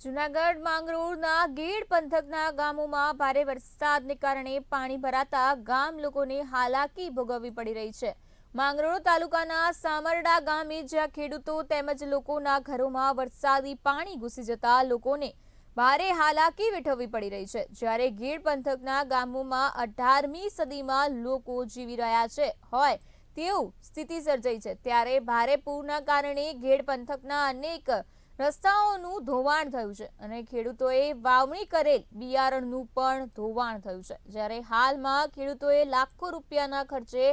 જુનાગઢ માંગરોળના ગીડ પંથકના ગામોમાં ભારે વરસાદને કારણે પાણી ભરાતા ગામ લોકોને હાલાકી ભોગવવી પડી રહી છે. માંગરોળ તાલુકાના સામરડા ગામે જ્યાં ખેડૂતો તેમજ લોકોના ઘરોમાં વરસાદી પાણી ઘૂસી જતા લોકોને ભારે હાલાકી વેઠવવી પડી રહી છે. જ્યારે ગીડ પંથકના ગામોમાં અઢારમી સદીમાં લોકો જીવી રહ્યા છે હોય તેવું સ્થિતિ સર્જાઈ છે. ત્યારે ભારે પૂરના કારણે ગીડ પંથકના અનેક રસ્તાઓનું ધોવાણ થયું છે અને ખેડૂતોએ વાવણી કરેલ બિયારણનું પણ ધોવાણ થયું છે. જ્યારે હાલમાં ખેડૂતોએ લાખો રૂપિયાના ખર્ચે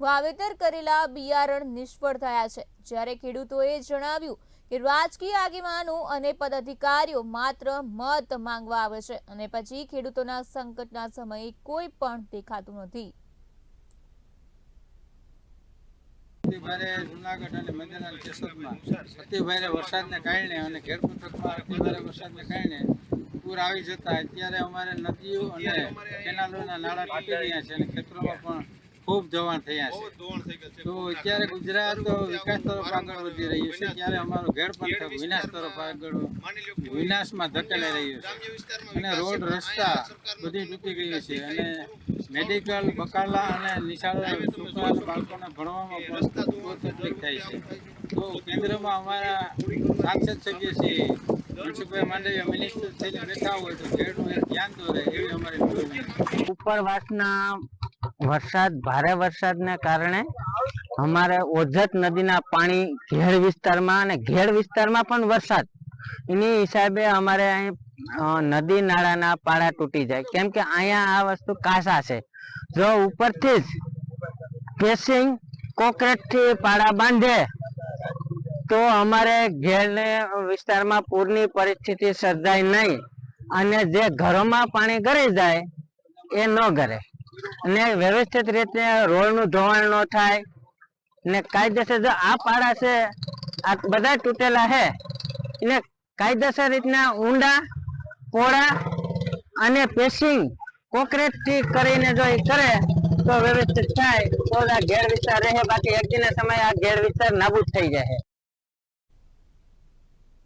વાવેતર કરેલા બિયારણ નિષ્ફળ થયા છે. જ્યારે ખેડૂતોએ જણાવ્યું કે રાજકીય આગેવાનો અને પદાધિકારીઓ માત્ર મત માંગવા આવે છે અને પછી ખેડૂતોના સંકટના સમયે કોઈ પણ દેખાતું નથી. અતિભારે વરસાદને કારણે અને અતિભારે વરસાદને કારણે પૂર આવી જતા અત્યારે અમારે નદીઓ અને કેનાલોના નાળા તૂટી ગયા છે અને ખેતરોમાં પણ ખૂબ ધોવાણ થયા છે. તો અત્યારે ગુજરાત વિકાસ તરફ આગળ વધી રહ્યું છે. ત્યારે અમારું ઘેર પંથક વિનાશ તરફ આગળ વિનાશમાં ધકેલાઈ રહ્યું છે. અને રોડ, રસ્તા બધી તૂટી ગયું છે. અને મેડિકલ, બકાલા અને નિશાળા છોકરા બાળકોને ભણવામાં તકલીફ થાય છે. તો કેન્દ્રમાં અમારા સાંસદ સભ્ય અમારી ઉપરવાસના વરસાદ, ભારે વરસાદને કારણે અમારે ઓજત નદીના પાણી ઘેડ વિસ્તારમાં અને ઘેડ વિસ્તારમાં પણ વરસાદ એની હિસાબે અમારે અહીં નદી નાળાના પાળા તૂટી જાય. કેમ કે અહીંયા આ વસ્તુ કાસા છે. જો ઉપરથી જ કેસિંગ કોકરેટથી પાળા બાંધે, તો અમારે ઘેરને વિસ્તારમાં પૂરની પરિસ્થિતિ સર્જાય નહીં. અને જે ઘરોમાં પાણી ગળી જાય, એ ન ગરે. અને વ્યવસ્થિત રીતે રોડનું ધોવાણ ન થાય. ને કાયદેસર જો આ પાડા છે, આ બધા તૂટેલા છે, એને કાયદેસર રીતના ઊંડા પોળા અને પેસિંગ ઠીક કરીને જો એ કરે, તો વ્યવસ્થિત થાય. તો આ ઘેર વિસ્તાર રહે. બાકી એક દિને સમય આ ઘેર વિસ્તાર નાબૂદ થઈ જાય.